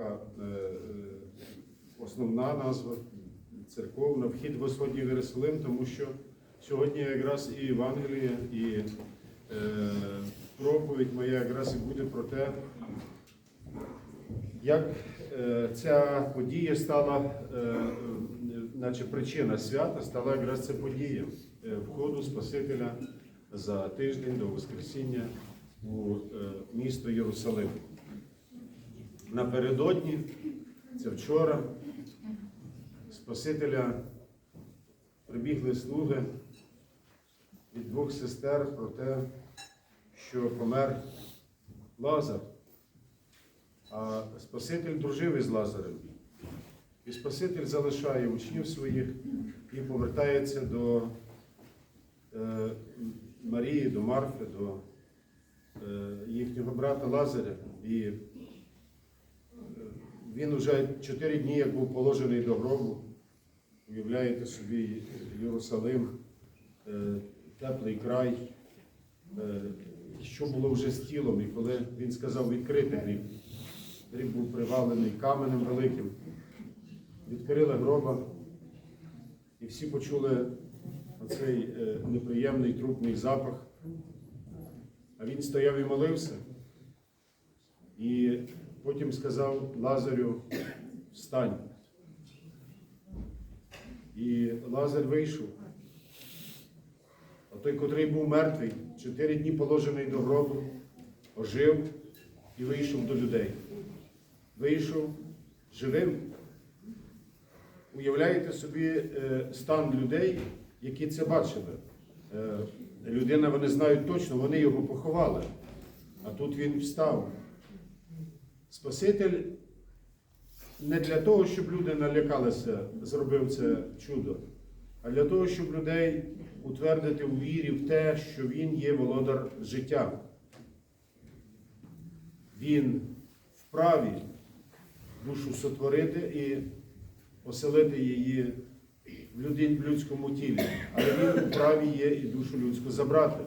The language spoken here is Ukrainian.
е, е, основна назва церковна, вхід в Господній в Єрусалим, тому що сьогодні якраз і Євангеліє, і е, проповідь моя якраз і буде про те, як ця подія стала, наче причина свята стала якраз ця подія входу Спасителя за тиждень до Воскресіння у місто Єрусалим. Напередодні, це вчора, Спасителя прибігли слуги від двох сестер про те, що помер Лазар. А Спаситель дружив із Лазарем. І Спаситель залишає учнів своїх і повертається до е, Марії, до Марфи, до е, їхнього брата Лазаря. І він уже чотири дні, як був положений до гробу. Уявляєте собі Єрусалим, е, теплий край, е, що було вже з тілом, і коли він сказав відкрити гріб. Гріб був привалений каменем великим. Відкрили гроба, і всі почули оцей е, неприємний трупний запах. А він стояв і молився. І потім сказав Лазарю, встань. І Лазар вийшов. А той, котрий був мертвий, чотири дні положений до гробу, ожив і вийшов до людей. Вийшов живим. Уявляєте собі е, стан людей, які це бачили. Е, людина, вони знають точно, вони його поховали. А тут він встав. Спаситель не для того, щоб люди налякалися, зробив це чудо, а для того, щоб людей утвердити у вірі в те, що Він є володар життя. Він вправі душу сотворити і поселити її в людському тілі, але він вправі є і душу людську забрати.